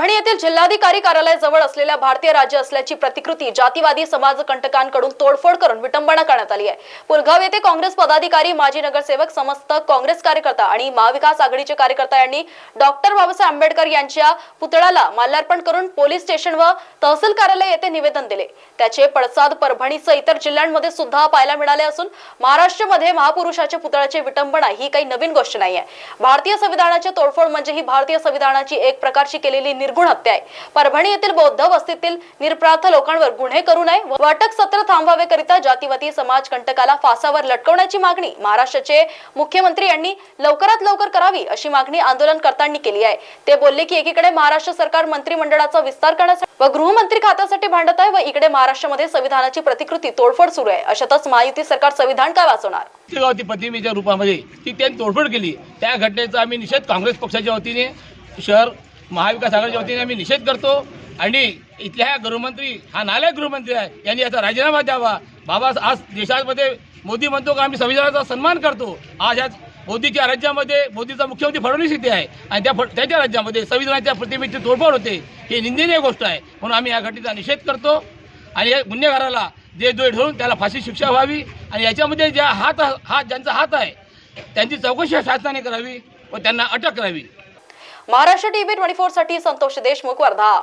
परभणी येथील जिल्हाधिकारी कार्यालयाजवळ असलेल्या भारतीय राज्य असल्याची प्रतिकृती जातीवादी समाजकंटकांकडून तोडफोड करून विटंबना करण्यात आली आहे. पुलगाव येथे काँग्रेस पदाधिकारी माजी नगरसेवक समस्त काँग्रेस कार्यकर्ता आणि महाविकास आघाडीचे कार्यकर्ता यांनी डॉक्टर बाबासाहेब आंबेडकर यांच्या पुतळ्याला माल्यार्पण करून पोलीस स्टेशन व तहसील कार्यालय येथे निवेदन दिले. त्याचे पडसाद परभणीसह इतर जिल्ह्यांमध्ये सुद्धा पाहायला मिळाले असून महाराष्ट्रामध्ये महापुरुषाच्या पुतळ्याची विटंबना ही काही नवीन गोष्ट नाही आहे भारतीय संविधानाची तोडफोड म्हणजे ही भारतीय संविधानाची एक प्रकारची केलेली निर्गुण हत्या आहे. परभणी येथील बौद्ध वस्तीतील निरपराध लोकांवर गुन्हे करू नये वाटक सत्र थांबवावे करिता जातीवादी समाज कंटकाला फासावर लटकवण्याची मागणी महाराष्ट्राचे मुख्यमंत्री यांनी लवकरात लवकर करावी अशी मागणी आंदोलनकर्त्यांनी केली आहे. ते बोलले की एकीकडे महाराष्ट्र सरकार मंत्रिमंडळाचा विस्तार करण्यासाठी व गृहमंत्री खात्यासाठी भांडत आहे व इकडे महाराष्ट्रामध्ये संविधानाची प्रतिकृती तोडफोड सुरू आहे. अशातच महायुती सरकार संविधान काय वाचवणार? गावती रूपामध्ये ती त्यांनी तोडफोड केली. त्या घटनेचा आम्ही निषेध काँग्रेस पक्षाच्या वतीने शहर महाविकास आघाडीच्या वतीने आम्ही निषेध करतो आणि इथल्या ह्या गृहमंत्री हा नालायक गृहमंत्री आहे यांनी याचा राजीनामा द्यावा. बाबा आज देशामध्ये मोदी म्हणतो का आम्ही संविधानाचा सन्मान करतो. आज ह्या मोदीच्या राज्यामध्ये मोदीचा मुख्यमंत्री फडणवीस इथे आहे आणि त्या फ- त्याच्या राज्यामध्ये संविधानाच्या प्रतिमेची तोडफोड होते ही निंदनीय गोष्ट आहे. म्हणून आम्ही या घटनेचा निषेध करतो आणि या गुन्हेगाराला जे दोष ठरून त्याला फाशी शिक्षा व्हावी आणि याच्यामध्ये ज्या हात हात ज्यांचा हात आहे त्यांची चौकशी शासनाने करावी व त्यांना अटक करावी. महाराष्ट्र टीव्ही ट्वेंटी फोरसाठी संतोष देशमुख वर्धा.